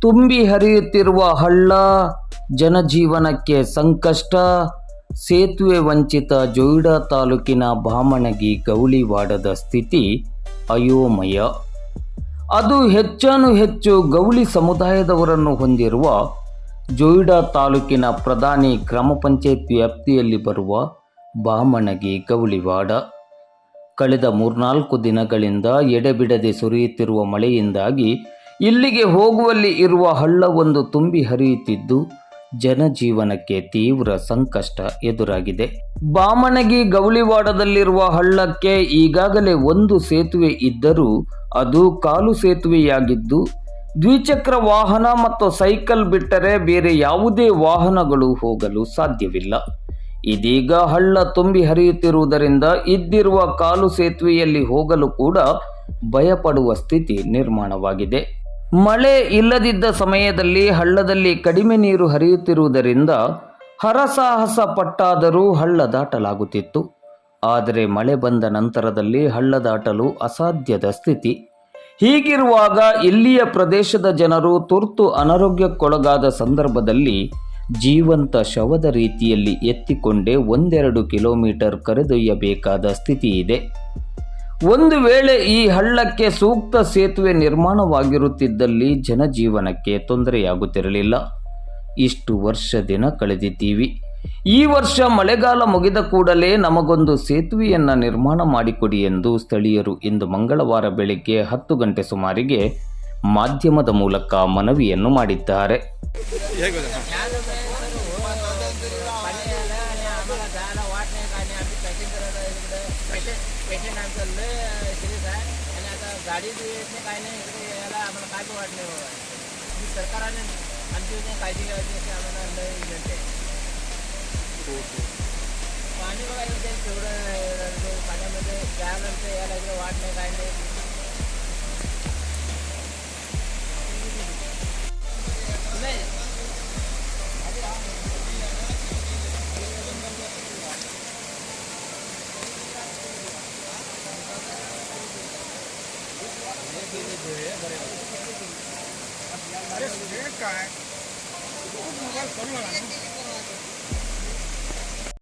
ತುಂಬಿ ಹರಿಯುತ್ತಿರುವ ಹಳ್ಳ, ಜನಜೀವನಕ್ಕೆ ಸಂಕಷ್ಟ, ಸೇತುವೆ ವಂಚಿತ ಜೊಯ್ಡಾ ತಾಲೂಕಿನ ಬಾಮಣಗಿ ಗೌಳಿವಾಡದ ಸ್ಥಿತಿ ಅಯೋಮಯ. ಅದು ಹೆಚ್ಚಾನು ಹೆಚ್ಚು ಗೌಳಿ ಸಮುದಾಯದವರನ್ನು ಹೊಂದಿರುವ ಜೊಯ್ಡಾ ತಾಲೂಕಿನ ಪ್ರಧಾನಿ ಗ್ರಾಮ ಪಂಚಾಯತ್ ವ್ಯಾಪ್ತಿಯಲ್ಲಿ ಬರುವ ಬಾಮಣಗಿ ಗೌಳಿವಾಡ. ಕಳೆದ ಮೂರ್ನಾಲ್ಕು ದಿನಗಳಿಂದ ಎಡೆಬಿಡದೆ ಸುರಿಯುತ್ತಿರುವ ಮಳೆಯಿಂದಾಗಿ ಇಲ್ಲಿಗೆ ಹೋಗುವಲ್ಲಿ ಇರುವ ಹಳ್ಳವೊಂದು ತುಂಬಿ ಹರಿಯುತ್ತಿದ್ದು ಜನಜೀವನಕ್ಕೆ ತೀವ್ರ ಸಂಕಷ್ಟ ಎದುರಾಗಿದೆ. ಬಾಮಣಗಿ ಗೌಳಿವಾಡದಲ್ಲಿರುವ ಹಳ್ಳಕ್ಕೆ ಈಗಾಗಲೇ ಒಂದು ಸೇತುವೆ ಇದ್ದರೂ ಅದು ಕಾಲು ಸೇತುವೆಯಾಗಿದ್ದು, ದ್ವಿಚಕ್ರ ವಾಹನ ಮತ್ತು ಸೈಕಲ್ ಬಿಟ್ಟರೆ ಬೇರೆ ಯಾವುದೇ ವಾಹನಗಳು ಹೋಗಲು ಸಾಧ್ಯವಿಲ್ಲ. ಇದೀಗ ಹಳ್ಳ ತುಂಬಿ ಹರಿಯುತ್ತಿರುವುದರಿಂದ ಇದ್ದಿರುವ ಕಾಲು ಸೇತುವೆಯಲ್ಲಿ ಹೋಗಲು ಕೂಡ ಭಯಪಡುವ ಸ್ಥಿತಿ ನಿರ್ಮಾಣವಾಗಿದೆ. ಮಳೆ ಇಲ್ಲದಿದ್ದ ಸಮಯದಲ್ಲಿ ಹಳ್ಳದಲ್ಲಿ ಕಡಿಮೆ ನೀರು ಹರಿಯುತ್ತಿರುವುದರಿಂದ ಹರಸಾಹಸ ಪಟ್ಟಾದರೂ ಹಳ್ಳ ದಾಟಲಾಗುತ್ತಿತ್ತು. ಆದರೆ ಮಳೆ ಬಂದ ನಂತರದಲ್ಲಿ ಹಳ್ಳ ದಾಟಲು ಅಸಾಧ್ಯದ ಸ್ಥಿತಿ. ಹೀಗಿರುವಾಗ ಇಲ್ಲಿಯ ಪ್ರದೇಶದ ಜನರು ತುರ್ತು ಅನಾರೋಗ್ಯಕ್ಕೊಳಗಾದ ಸಂದರ್ಭದಲ್ಲಿ ಜೀವಂತ ಶವದ ರೀತಿಯಲ್ಲಿ ಎತ್ತಿಕೊಂಡೇ ಒಂದೆರಡು ಕಿಲೋಮೀಟರ್ ಕರೆದೊಯ್ಯಬೇಕಾದ ಸ್ಥಿತಿ ಇದೆ ಒಂದು ವೇಳೆ ಈ ಹಳ್ಳಕ್ಕೆ ಸೂಕ್ತ ಸೇತುವೆ ನಿರ್ಮಾಣವಾಗಿರುತ್ತಿದ್ದಲ್ಲಿ ಜನಜೀವನಕ್ಕೆ ತೊಂದರೆಯಾಗುತ್ತಿರಲಿಲ್ಲ. ಇಷ್ಟು ವರ್ಷ ದಿನ ಕಳೆದಿದ್ದೀವಿ. ಈ ವರ್ಷ ಮಳೆಗಾಲ ಮುಗಿದ ಕೂಡಲೇ ನಮಗೊಂದು ಸೇತುವೆಯನ್ನು ನಿರ್ಮಾಣ ಮಾಡಿಕೊಡಿ ಎಂದು ಸ್ಥಳೀಯರು ಇಂದು ಮಂಗಳವಾರ ಬೆಳಿಗ್ಗೆ ಹತ್ತು ಗಂಟೆ ಸುಮಾರಿಗೆ ಮಾಧ್ಯಮದ ಮೂಲಕ ಮನವಿಯನ್ನು ಮಾಡಿದ್ದಾರೆ. पेशंट पेशंट आमचं लय सिरियस आहे आणि आता गाडी येत नाही काय नाही इकडे यायला आम्हाला काय बी वाट नाही बाबा. तुम्ही सरकारने आमची योजना काळजी घ्यायची अशी आम्हाला लय विनंती आहे. पाणी बघायला तेवढं पाण्यामध्ये जायला आमचं यायला इकडे वाट नाही काय नाही. अरे हे काय खूप मोबाईल करू नका ना.